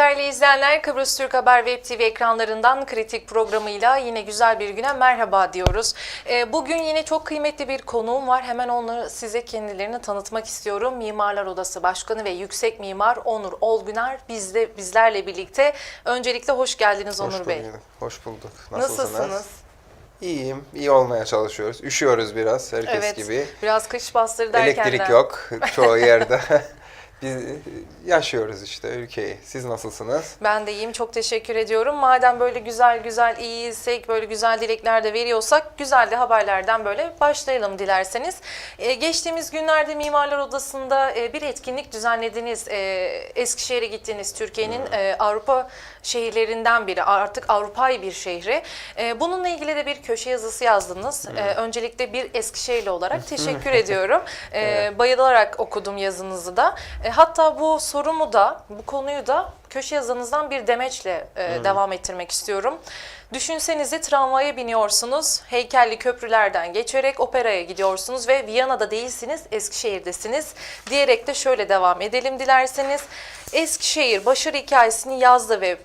Değerli izleyenler. Kıbrıs Türk Haber Web TV ekranlarından kritik programıyla yine güzel bir güne merhaba diyoruz. Ee, Bugün yine çok kıymetli bir konuğum var. Hemen onları size kendilerini tanıtmak istiyorum. Mimarlar Odası Başkanı ve Yüksek Mimar Onur Olguner bizde bizlerle birlikte. Öncelikle hoş geldiniz Onur Hoş Bey. bulduk. Hoş bulduk. Nasılsınız? Nasılsınız? İyiyim. İyi olmaya çalışıyoruz. Üşüyoruz biraz herkes Evet. gibi. Biraz kış bastırı derken Elektrik de- yok çoğu yerde. Biz yaşıyoruz işte ülkeyi. Siz nasılsınız? Ben de iyiyim. Çok teşekkür ediyorum. Madem böyle güzel güzel iyiysek, böyle güzel dilekler de veriyorsak güzel de haberlerden böyle başlayalım dilerseniz. Ee, geçtiğimiz günlerde Mimarlar Odası'nda e, bir etkinlik düzenlediniz. Ee, Eskişehir'e gittiniz. Türkiye'nin e, Avrupa şehirlerinden biri. Artık Avrupa'yı bir şehri. Ee, bununla ilgili de bir köşe yazısı yazdınız. Ee, öncelikle bir Eskişehirli olarak teşekkür ediyorum. Evet. Bayılarak okudum yazınızı da. E, hatta bu sorumu da, bu konuyu da köşe yazınızdan bir demeçle e, devam ettirmek istiyorum. Düşünsenize tramvaya biniyorsunuz, heykelli köprülerden geçerek operaya gidiyorsunuz ve Viyana'da değilsiniz, Eskişehir'desiniz diyerek de şöyle devam edelim dilerseniz. Eskişehir başarı hikayesini yazdı ve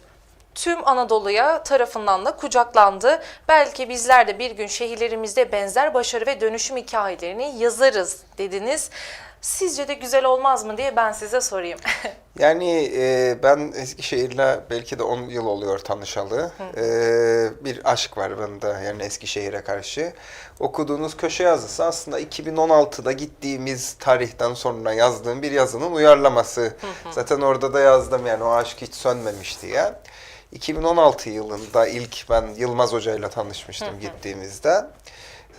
tüm Anadolu'ya tarafından da kucaklandı. Belki bizler de bir gün şehirlerimizde benzer başarı ve dönüşüm hikayelerini yazarız dediniz. Sizce de güzel olmaz mı diye ben size sorayım. Yani e, ben Eskişehir'le belki de 10 yıl oluyor tanışalı. E, bir aşk var bende yani Eskişehir'e karşı. Okuduğunuz köşe yazısı aslında 2016'da gittiğimiz tarihten sonra yazdığım bir yazının uyarlaması. Zaten orada da yazdım yani o aşk hiç sönmemişti ya. 2016 yılında ilk ben Yılmaz Hoca ile tanışmıştım gittiğimizde.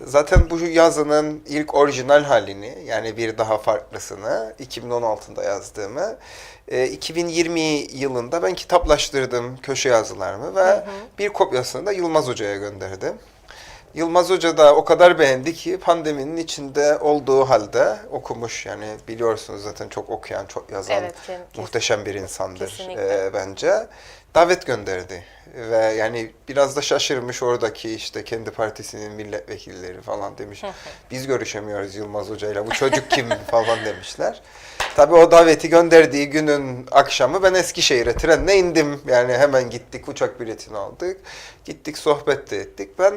Zaten bu yazının ilk orijinal halini yani bir daha farklısını 2016'da yazdığımı e, 2020 yılında ben kitaplaştırdım köşe yazılarımı ve bir kopyasını da Yılmaz Hoca'ya gönderdim. Yılmaz Hoca da o kadar beğendi ki pandeminin içinde olduğu halde okumuş yani biliyorsunuz zaten çok okuyan, çok yazan Evet, muhteşem bir insandır Kesinlikle. e, bence. Davet gönderdi ve yani biraz da şaşırmış oradaki işte kendi partisinin milletvekilleri falan demiş. Biz görüşemiyoruz Yılmaz Hoca'yla bu çocuk kim falan demişler. Tabii o daveti gönderdiği günün akşamı ben Eskişehir'e trenle indim. Yani hemen gittik uçak biletini aldık. Gittik sohbet de ettik. Ben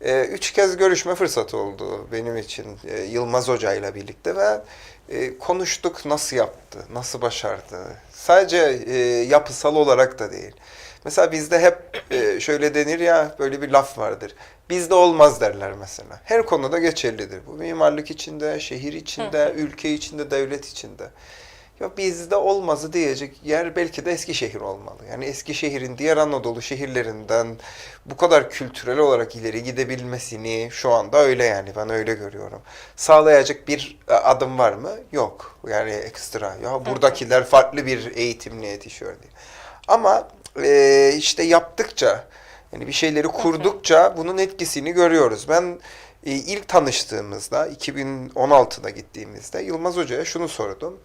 e, üç kez görüşme fırsatı oldu benim için e, Yılmaz Hoca ile birlikte ve e, konuştuk nasıl yaptı, nasıl başardı. Sadece e, yapısal olarak da değil. Mesela bizde hep e, şöyle denir ya böyle bir laf vardır. Bizde olmaz derler mesela. Her konuda geçerlidir bu. Mimarlık içinde, şehir içinde, ülke içinde, devlet içinde. Ya bizde olmazı diyecek yer belki de Eskişehir olmalı. Yani Eskişehir'in diğer Anadolu şehirlerinden bu kadar kültürel olarak ileri gidebilmesini şu anda öyle yani ben öyle görüyorum. Sağlayacak bir e, adım var mı? Yok. Yani ekstra. Ya buradakiler farklı bir eğitimle yetişiyor diye. Ama e, işte yaptıkça yani bir şeyleri kurdukça bunun etkisini görüyoruz. Ben e, ilk tanıştığımızda 2016'da gittiğimizde Yılmaz Hoca'ya şunu sordum.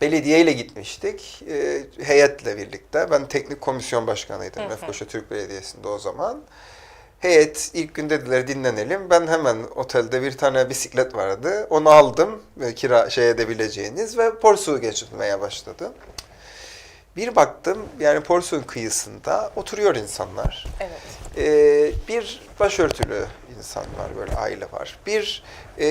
Belediyeyle gitmiştik. E, heyetle birlikte. Ben teknik komisyon başkanıydım Lefkoşa Türk Belediyesi'nde o zaman. Heyet ilk gün dediler dinlenelim. Ben hemen otelde bir tane bisiklet vardı. Onu aldım. Kira şey edebileceğiniz ve Porsu'yu geçirmeye başladım. Bir baktım yani Porsu'nun kıyısında oturuyor insanlar. Evet. Ee, bir başörtülü insan var böyle aile var. Bir e,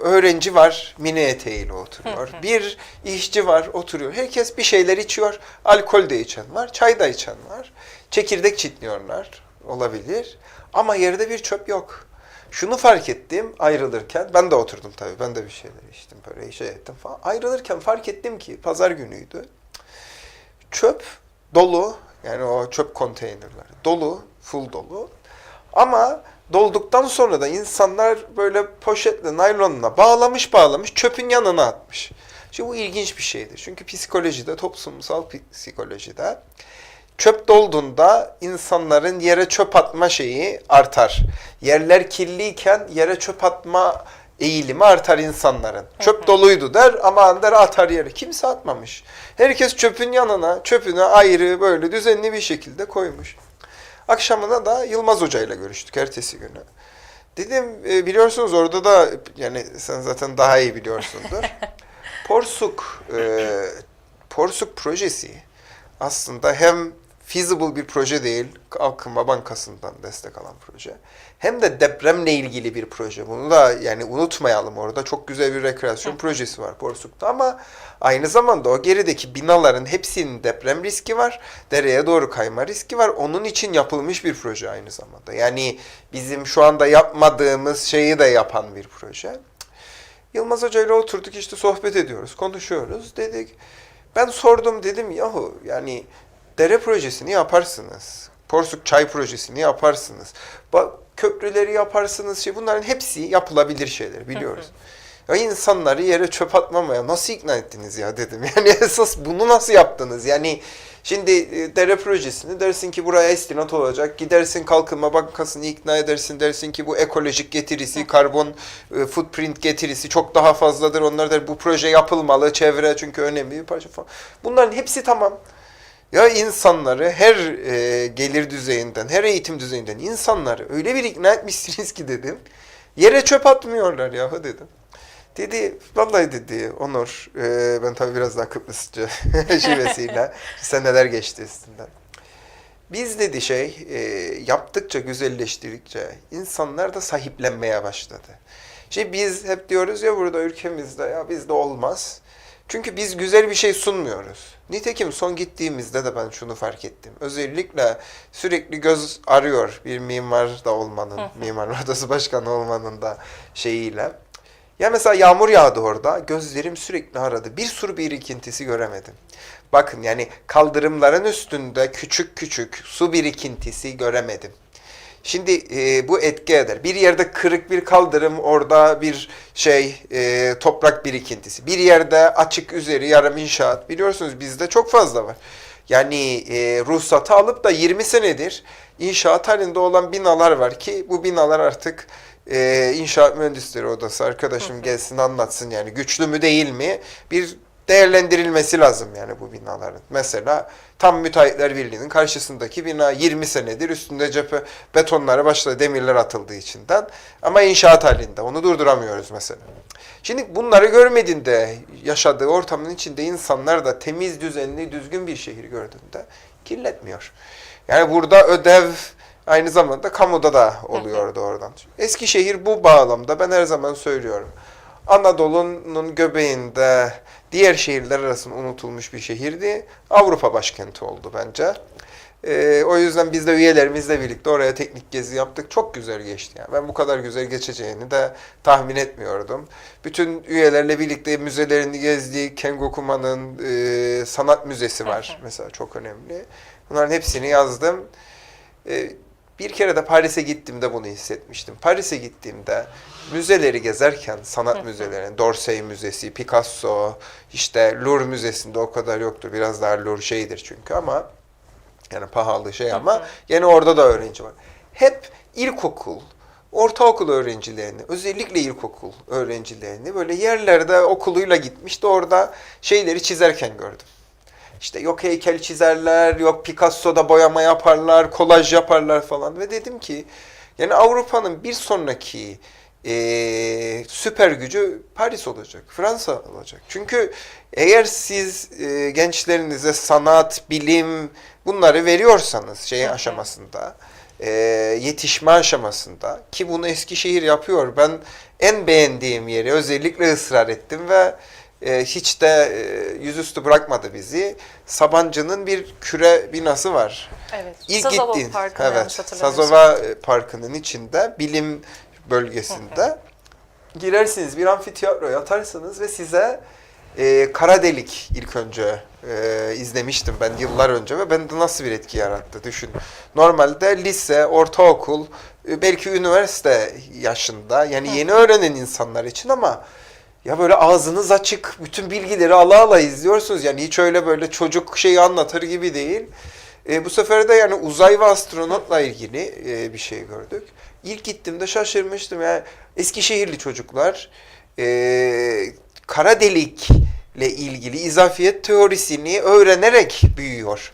öğrenci var mini eteğiyle oturuyor. bir işçi var oturuyor. Herkes bir şeyler içiyor. Alkol de içen var, çay da içen var. Çekirdek çitliyorlar olabilir. Ama yerde bir çöp yok. Şunu fark ettim ayrılırken, ben de oturdum tabii, ben de bir şeyler içtim böyle şey ettim falan. Ayrılırken fark ettim ki pazar günüydü çöp dolu yani o çöp konteynerleri dolu, full dolu. Ama dolduktan sonra da insanlar böyle poşetle, naylonla bağlamış bağlamış çöpün yanına atmış. Şimdi bu ilginç bir şeydir. Çünkü psikolojide, toplumsal psikolojide çöp dolduğunda insanların yere çöp atma şeyi artar. Yerler kirliyken yere çöp atma eğilimi artar insanların. Çöp doluydu der ama der atar yere. Kimse atmamış. Herkes çöpün yanına, çöpünü ayrı böyle düzenli bir şekilde koymuş. Akşamına da Yılmaz Hoca ile görüştük ertesi günü. Dedim e, biliyorsunuz orada da yani sen zaten daha iyi biliyorsundur. Porsuk e, Porsuk projesi aslında hem feasible bir proje değil, Kalkınma Bankası'ndan destek alan proje. Hem de depremle ilgili bir proje. Bunu da yani unutmayalım orada. Çok güzel bir rekreasyon projesi var Porsuk'ta ama aynı zamanda o gerideki binaların hepsinin deprem riski var. Dereye doğru kayma riski var. Onun için yapılmış bir proje aynı zamanda. Yani bizim şu anda yapmadığımız şeyi de yapan bir proje. Yılmaz Hoca ile oturduk işte sohbet ediyoruz, konuşuyoruz. Dedik ben sordum dedim yahu yani dere projesini yaparsınız. Porsuk çay projesini yaparsınız. Bak köprüleri yaparsınız. Şey bunların hepsi yapılabilir şeyler biliyoruz. Ya insanları yere çöp atmamaya nasıl ikna ettiniz ya dedim. Yani esas bunu nasıl yaptınız? Yani şimdi e, dere projesini dersin ki buraya istinat olacak. Gidersin Kalkınma Bankası'nı ikna edersin. Dersin ki bu ekolojik getirisi, karbon e, footprint getirisi çok daha fazladır. Onlar der bu proje yapılmalı. Çevre çünkü önemli bir parça falan. Bunların hepsi tamam. Ya insanları her e, gelir düzeyinden, her eğitim düzeyinden insanları öyle bir ikna etmişsiniz ki dedim. Yere çöp atmıyorlar yahu dedim. Dedi, vallahi dedi Onur, e, ben tabii biraz daha Kıbrısçı şivesiyle seneler geçti üstünden. Biz dedi şey, e, yaptıkça, güzelleştirdikçe insanlar da sahiplenmeye başladı. Şey biz hep diyoruz ya burada ülkemizde ya bizde olmaz. Çünkü biz güzel bir şey sunmuyoruz. Nitekim son gittiğimizde de ben şunu fark ettim. Özellikle sürekli göz arıyor bir mimar da olmanın, mimar odası başkanı olmanın da şeyiyle. Ya mesela yağmur yağdı orada, gözlerim sürekli aradı. Bir sur birikintisi göremedim. Bakın yani kaldırımların üstünde küçük küçük su birikintisi göremedim. Şimdi e, bu etki eder. Bir yerde kırık bir kaldırım, orada bir şey e, toprak birikintisi. Bir yerde açık üzeri yarım inşaat. Biliyorsunuz bizde çok fazla var. Yani e, ruhsatı alıp da 20 senedir inşaat halinde olan binalar var ki bu binalar artık e, inşaat mühendisleri odası arkadaşım gelsin anlatsın yani güçlü mü değil mi bir değerlendirilmesi lazım yani bu binaların. Mesela tam Müteahhitler Birliği'nin karşısındaki bina 20 senedir üstünde cephe betonları başta demirler atıldığı içinden ama inşaat halinde onu durduramıyoruz mesela. Şimdi bunları görmediğinde yaşadığı ortamın içinde insanlar da temiz, düzenli, düzgün bir şehir gördüğünde kirletmiyor. Yani burada ödev aynı zamanda kamuda da oluyordu oradan. Eskişehir bu bağlamda ben her zaman söylüyorum. Anadolu'nun göbeğinde diğer şehirler arasında unutulmuş bir şehirdi. Avrupa başkenti oldu bence. Ee, o yüzden biz de üyelerimizle birlikte oraya teknik gezi yaptık. Çok güzel geçti. Yani. Ben bu kadar güzel geçeceğini de tahmin etmiyordum. Bütün üyelerle birlikte müzelerini gezdik. Kengokuma'nın e, sanat müzesi var mesela çok önemli. Bunların hepsini yazdım. E, bir kere de Paris'e gittiğimde bunu hissetmiştim. Paris'e gittiğimde müzeleri gezerken, sanat müzelerini, D'Orsay Müzesi, Picasso, işte Louvre Müzesi'nde o kadar yoktur. Biraz daha Louvre şeydir çünkü ama yani pahalı şey ama gene orada da öğrenci var. Hep ilkokul, ortaokul öğrencilerini, özellikle ilkokul öğrencilerini böyle yerlerde okuluyla gitmiş de orada şeyleri çizerken gördüm. İşte yok heykel çizerler, yok Picasso'da boyama yaparlar, kolaj yaparlar falan. Ve dedim ki yani Avrupa'nın bir sonraki eee, süper gücü Paris olacak, Fransa olacak. Çünkü eğer siz eee, gençlerinize sanat, bilim bunları veriyorsanız şey aşamasında, eee, yetişme aşamasında ki bunu Eskişehir yapıyor. Ben en beğendiğim yeri özellikle ısrar ettim ve e, hiç de e, yüzüstü bırakmadı bizi. Sabancı'nın bir küre binası var. Evet. İlk Sazova gittiğin, Parkı'nı evet. Sazova e, Parkı'nın içinde bilim bölgesinde girersiniz bir amfiteyatroya atarsınız ve size e, kara delik ilk önce e, izlemiştim ben yıllar önce ve bende nasıl bir etki yarattı düşün. Normalde lise, ortaokul, e, belki üniversite yaşında yani yeni öğrenen insanlar için ama ya böyle ağzınız açık, bütün bilgileri ala ala izliyorsunuz. Yani hiç öyle böyle çocuk şeyi anlatır gibi değil. E, bu sefer de yani uzay ve astronotla ilgili e, bir şey gördük. İlk gittiğimde şaşırmıştım. Yani Eskişehirli çocuklar e, kara delikle ilgili izafiyet teorisini öğrenerek büyüyor.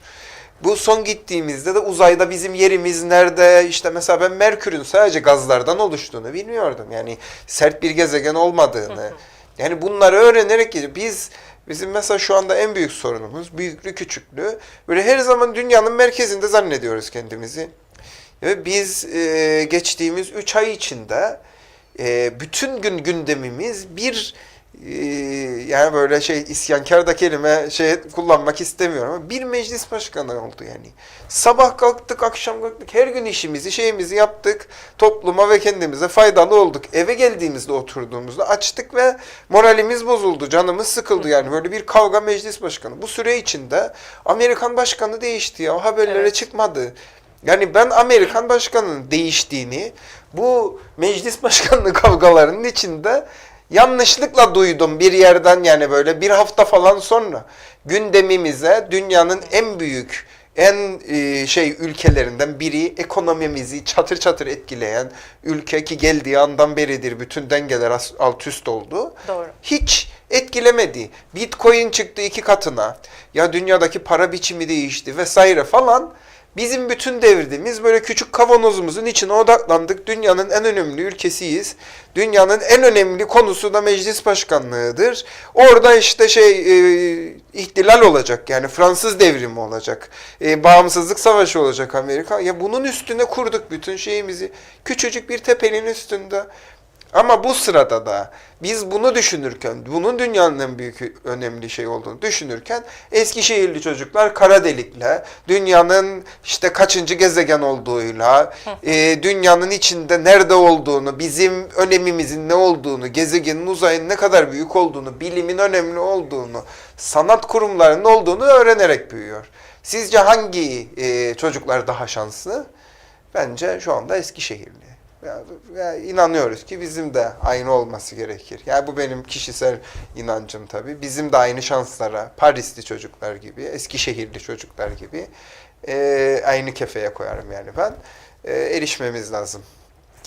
Bu son gittiğimizde de uzayda bizim yerimiz nerede? İşte mesela ben Merkür'ün sadece gazlardan oluştuğunu bilmiyordum. Yani sert bir gezegen olmadığını. Yani bunları öğrenerek gidiyor. Biz Bizim mesela şu anda en büyük sorunumuz büyüklü küçüklü. Böyle her zaman dünyanın merkezinde zannediyoruz kendimizi. Ve biz e, geçtiğimiz 3 ay içinde e, bütün gün gündemimiz bir e, yani böyle şey isyankar da kelime şey kullanmak istemiyorum ama bir meclis başkanı oldu yani. Sabah kalktık, akşam kalktık, her gün işimizi, şeyimizi yaptık. Topluma ve kendimize faydalı olduk. Eve geldiğimizde oturduğumuzda açtık ve moralimiz bozuldu, canımız sıkıldı yani. Böyle bir kavga meclis başkanı. Bu süre içinde Amerikan başkanı değişti ya. Haberlere Evet. çıkmadı. Yani ben Amerikan başkanının değiştiğini bu meclis başkanlığı kavgalarının içinde yanlışlıkla duydum bir yerden yani böyle bir hafta falan sonra gündemimize dünyanın en büyük en e, şey ülkelerinden biri ekonomimizi çatır çatır etkileyen ülke ki geldiği andan beridir bütün dengeler alt üst oldu. Doğru. Hiç etkilemedi. Bitcoin çıktı iki katına. Ya dünyadaki para biçimi değişti vesaire falan. Bizim bütün devrimiz böyle küçük kavanozumuzun içine odaklandık. Dünyanın en önemli ülkesiyiz. Dünyanın en önemli konusu da meclis başkanlığıdır. Orada işte şey e, ihtilal olacak. Yani Fransız devrimi olacak. E, bağımsızlık savaşı olacak Amerika. Ya bunun üstüne kurduk bütün şeyimizi. Küçücük bir tepenin üstünde. Ama bu sırada da biz bunu düşünürken, bunun dünyanın en büyük önemli şey olduğunu düşünürken Eskişehirli çocuklar kara delikle, dünyanın işte kaçıncı gezegen olduğuyla, e, dünyanın içinde nerede olduğunu, bizim önemimizin ne olduğunu, gezegenin uzayın ne kadar büyük olduğunu, bilimin önemli olduğunu, sanat kurumlarının olduğunu öğrenerek büyüyor. Sizce hangi e, çocuklar daha şanslı? Bence şu anda Eskişehirli. Ya inanıyoruz ki bizim de aynı olması gerekir. Yani bu benim kişisel inancım tabii. Bizim de aynı şanslara Parisli çocuklar gibi, Eskişehirli çocuklar gibi e, aynı kefeye koyarım yani ben. E, erişmemiz lazım.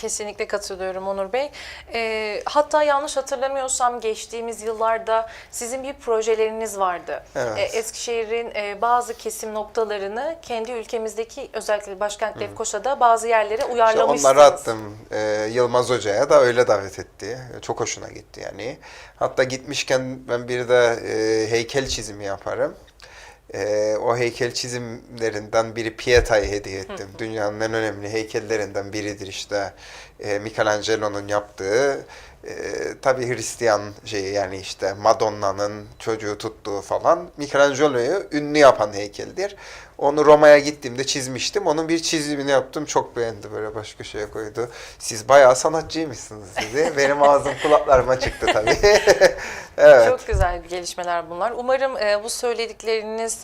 Kesinlikle katılıyorum Onur Bey. Ee, hatta yanlış hatırlamıyorsam geçtiğimiz yıllarda sizin bir projeleriniz vardı. Evet. Ee, Eskişehir'in e, bazı kesim noktalarını kendi ülkemizdeki özellikle başkent Lefkoşa'da bazı yerlere İşte uyarlamışsınız. onları attım e, Yılmaz Hoca'ya da öyle davet etti. Çok hoşuna gitti yani. Hatta gitmişken ben bir de e, heykel çizimi yaparım. E, o heykel çizimlerinden biri Pieta'ya hediye ettim. Dünyanın en önemli heykellerinden biridir işte. E, Michelangelo'nun yaptığı e, tabii Hristiyan şeyi yani işte Madonna'nın çocuğu tuttuğu falan Michelangelo'yu ünlü yapan heykeldir. Onu Roma'ya gittiğimde çizmiştim. Onun bir çizimini yaptım. Çok beğendi böyle baş köşeye koydu. Siz bayağı sanatçıymışsınız dedi. Benim ağzım kulaklarıma çıktı tabii. evet. Çok güzel gelişmeler bunlar. Umarım e, bu söyledikleriniz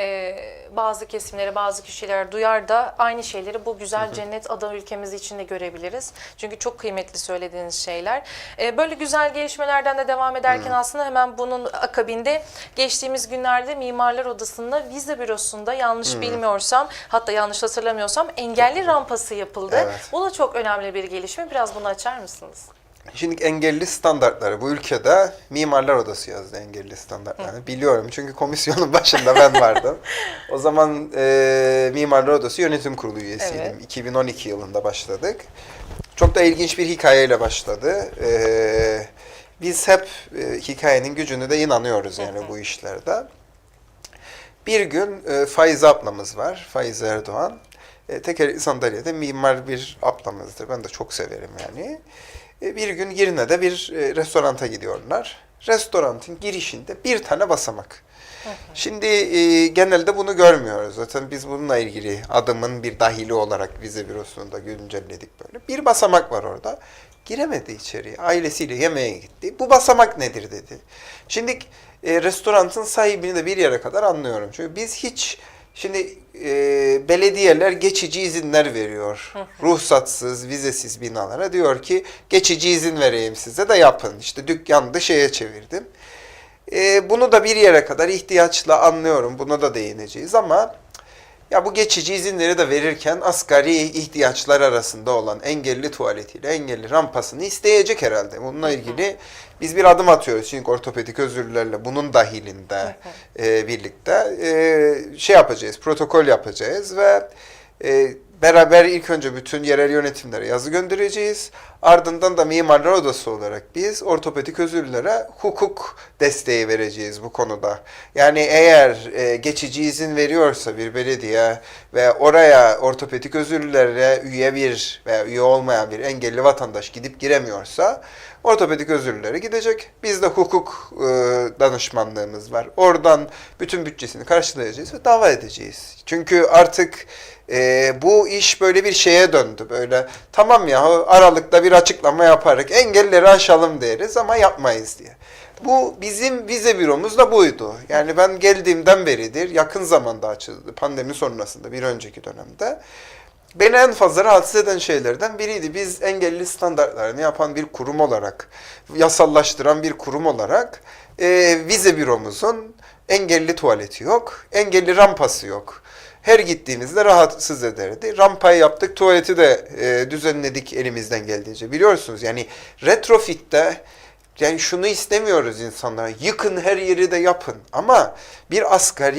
e, bazı kesimlere, bazı kişiler duyar da aynı şeyleri bu güzel cennet ada ülkemiz için de görebiliriz. Çünkü çok kıymetli söylediğiniz şeyler. E, böyle güzel gelişmelerden de devam ederken aslında hemen bunun akabinde geçtiğimiz günlerde Mimarlar Odası'nda vize bürosunda yanlış bilmiyorsam hatta yanlış hatırlamıyorsam engelli rampası yapıldı. Evet. Bu da çok önemli bir gelişme. Biraz bunu açar mısınız? Şimdi engelli standartları bu ülkede Mimarlar Odası yazdı engelli standartlarını. Biliyorum çünkü komisyonun başında ben vardım. o zaman e, Mimarlar Odası Yönetim Kurulu üyesiydim. Evet. 2012 yılında başladık. Çok da ilginç bir hikayeyle başladı. E, biz hep e, hikayenin gücüne de inanıyoruz yani bu işlerde. Bir gün e, Faize ablamız var, Faize Erdoğan. E, tekerlekli sandalyede mimar bir ablamızdır. Ben de çok severim yani. E, bir gün Girne'de bir e, restoranta gidiyorlar. Restorantın girişinde bir tane basamak. Şimdi e, genelde bunu görmüyoruz. Zaten biz bununla ilgili adımın bir dahili olarak vize bürosunda güncelledik böyle. Bir basamak var orada. Giremedi içeriye. Ailesiyle yemeğe gitti. Bu basamak nedir dedi. Şimdi e, restoranın sahibini de bir yere kadar anlıyorum. Çünkü biz hiç Şimdi e, belediyeler geçici izinler veriyor. Ruhsatsız, vizesiz binalara diyor ki geçici izin vereyim size de yapın. İşte dükkanı şeye çevirdim. E, bunu da bir yere kadar ihtiyaçla anlıyorum. Buna da değineceğiz ama ya bu geçici izinleri de verirken asgari ihtiyaçlar arasında olan engelli tuvaletiyle engelli rampasını isteyecek herhalde. Bununla ilgili biz bir adım atıyoruz. Çünkü ortopedik özürlerle bunun dahilinde e, birlikte e, şey yapacağız, protokol yapacağız ve e, beraber ilk önce bütün yerel yönetimlere yazı göndereceğiz. Ardından da Mimarlar Odası olarak biz ortopedik özürlülere hukuk desteği vereceğiz bu konuda. Yani eğer e, geçici izin veriyorsa bir belediye ve oraya ortopedik özürlülere üye bir veya üye olmayan bir engelli vatandaş gidip giremiyorsa ortopedik özürlülere gidecek. Bizde hukuk e, danışmanlığımız var. Oradan bütün bütçesini karşılayacağız ve dava edeceğiz. Çünkü artık e, bu iş böyle bir şeye döndü. Böyle tamam ya aralıkta bir açıklama yaparak engelleri aşalım deriz ama yapmayız diye. Bu bizim vize büromuz da buydu. Yani ben geldiğimden beridir yakın zamanda açıldı. Pandemi sonrasında bir önceki dönemde. Beni en fazla rahatsız eden şeylerden biriydi. Biz engelli standartlarını yapan bir kurum olarak, yasallaştıran bir kurum olarak e, vize büromuzun engelli tuvaleti yok, engelli rampası yok. Her gittiğimizde rahatsız ederdi. Rampayı yaptık, tuvaleti de e, düzenledik elimizden geldiğince. Biliyorsunuz yani retrofit'te yani şunu istemiyoruz insanlara. Yıkın her yeri de yapın. Ama bir asgari